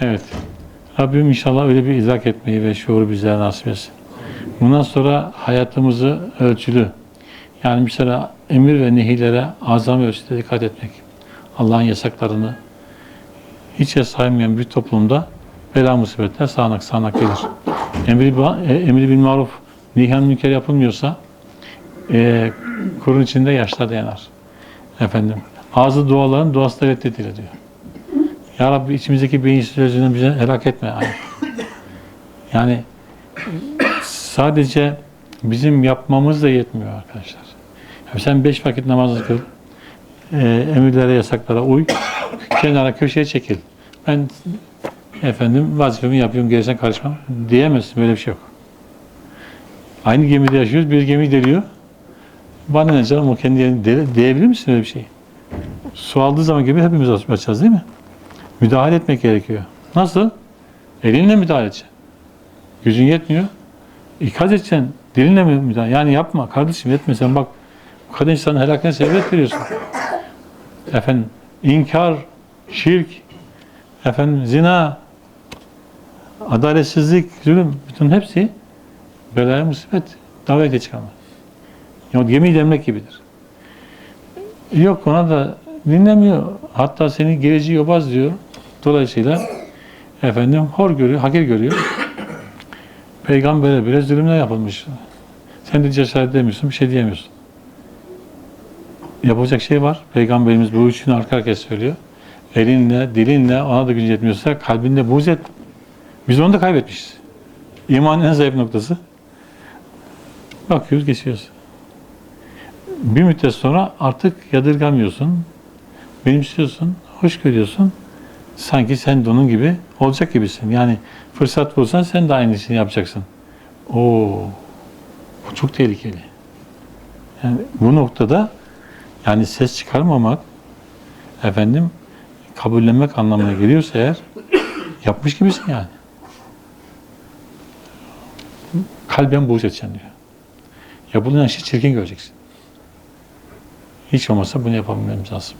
Evet. Rabbim inşallah öyle bir idrak etmeyi ve şuuru bizlere nasip etsin. Bundan sonra hayatımızı ölçülü, yani mesela emir ve nehirlere azami ölçüde dikkat etmek. Allah'ın yasaklarını hiçe saymayan bir toplumda bela musibetler sağanak sağanak gelir. Emri, e, emri bil maruf, nihan münker yapılmıyorsa e, kurun içinde yaşlar yanar. Efendim, ağzı duaların duası da reddedilir diyor. Ya Rabbi içimizdeki beyinsiz özünü bize helak etme. Yani, yani sadece bizim yapmamız da yetmiyor arkadaşlar. Yani sen beş vakit namazı kıl, e, emirlere, yasaklara uy, kenara köşeye çekil. Ben efendim vazifemi yapıyorum, gerisine karışmam diyemezsin. Böyle bir şey yok. Aynı gemide yaşıyoruz, bir gemi deliyor. Bana ne canım o kendi yerini diyebilir misin öyle bir şey? Su aldığı zaman gemi hepimiz açacağız değil mi? Müdahale etmek gerekiyor. Nasıl? Elinle müdahale edeceksin. Gücün yetmiyor. İkaz edeceksin. Dilinle mi müdahale? Yani yapma kardeşim etme sen bak. Kadar insanın helakine sebebiyet veriyorsun. Efendim inkar, şirk, efendim zina, adaletsizlik, zulüm, bütün hepsi belaya musibet, davete çıkarma. Yani gemiyi demlek gibidir. Yok ona da dinlemiyor. Hatta seni gerici yobaz diyor. Dolayısıyla efendim hor görüyor, hakir görüyor. Peygambere bile zulümler yapılmış. Sen de cesaret edemiyorsun, bir şey diyemiyorsun. Yapacak şey var. Peygamberimiz bu üçünü arka arkaya söylüyor. Elinle, dilinle ona da gücün yetmiyorsa kalbinde buğz et. Biz onu da kaybetmişiz. İmanın en zayıf noktası. Bakıyoruz, geçiyoruz. Bir müddet sonra artık yadırgamıyorsun, benimsiyorsun, hoş görüyorsun. Sanki sen de onun gibi olacak gibisin. Yani fırsat bulsan sen de aynısını yapacaksın. Oo, bu çok tehlikeli. Yani bu noktada yani ses çıkarmamak, efendim kabullenmek anlamına geliyorsa eğer yapmış gibisin yani. Kalben buğz edeceksin diyor. Yapılan işi çirkin göreceksin. Hiç olmazsa bunu yapabilmemiz lazım.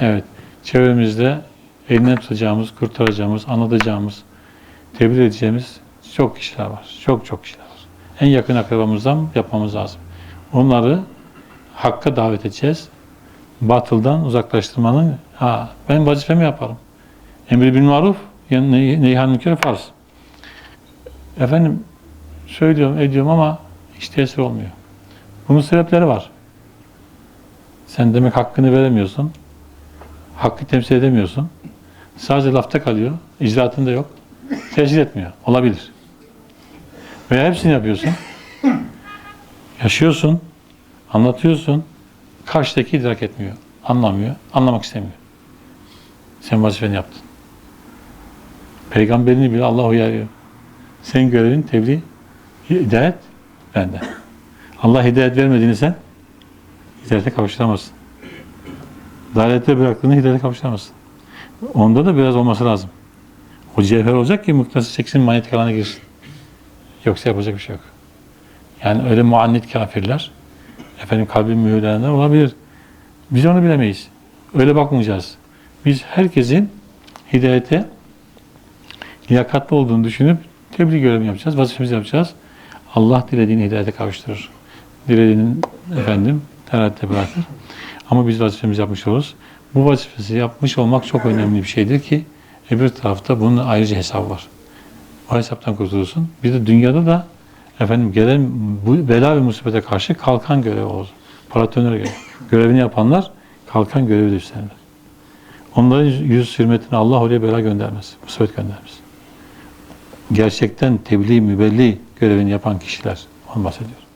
Evet, çevremizde elinden tutacağımız, kurtaracağımız, anlatacağımız, tebliğ edeceğimiz çok kişiler var. Çok çok kişiler var. En yakın akrabamızdan yapmamız lazım. Onları hakka davet edeceğiz. Batıldan uzaklaştırmanın, ha ben vazifemi yaparım. Emri bil maruf, yani ney- neyhan münker farz. Efendim, söylüyorum, ediyorum ama hiç tesir olmuyor. Bunun sebepleri var. Sen demek hakkını veremiyorsun. Hakkı temsil edemiyorsun. Sadece lafta kalıyor. icraatında yok. Tesir etmiyor. Olabilir. Veya hepsini yapıyorsun. Yaşıyorsun. Anlatıyorsun. Karşıdaki idrak etmiyor. Anlamıyor. Anlamak istemiyor. Sen vazifeni yaptın. Peygamberini bile Allah uyarıyor. Senin görevin tebliğ, hidayet benden. Allah hidayet vermediğini sen hidayete kavuşturamazsın. Dalalete bıraktığını hidayete kavuşturamazsın. Onda da biraz olması lazım. O cevher olacak ki mıknatıs çeksin manyetik alana girsin. Yoksa yapacak bir şey yok. Yani öyle muannit kafirler, efendim kalbin mühürlerinden olabilir. Biz onu bilemeyiz. Öyle bakmayacağız. Biz herkesin hidayete liyakatlı olduğunu düşünüp tebliğ görevini yapacağız, vazifemizi yapacağız. Allah dilediğini hidayete kavuşturur. Dilediğinin efendim terhatte bırakır. Ama biz vazifemizi yapmış oluruz. Bu vazifesi yapmış olmak çok önemli bir şeydir ki öbür tarafta bunun ayrıca hesabı var. O hesaptan kurtulursun. Bir de dünyada da efendim gelen bu bela ve musibete karşı kalkan görevi olur. Paratönör görevi. Görevini yapanlar kalkan görevi üstlenirler. Onların yüz hürmetine Allah oraya bela göndermez. Musibet göndermez. Gerçekten tebliğ, mübelli görevini yapan kişiler. Onu bahsediyor.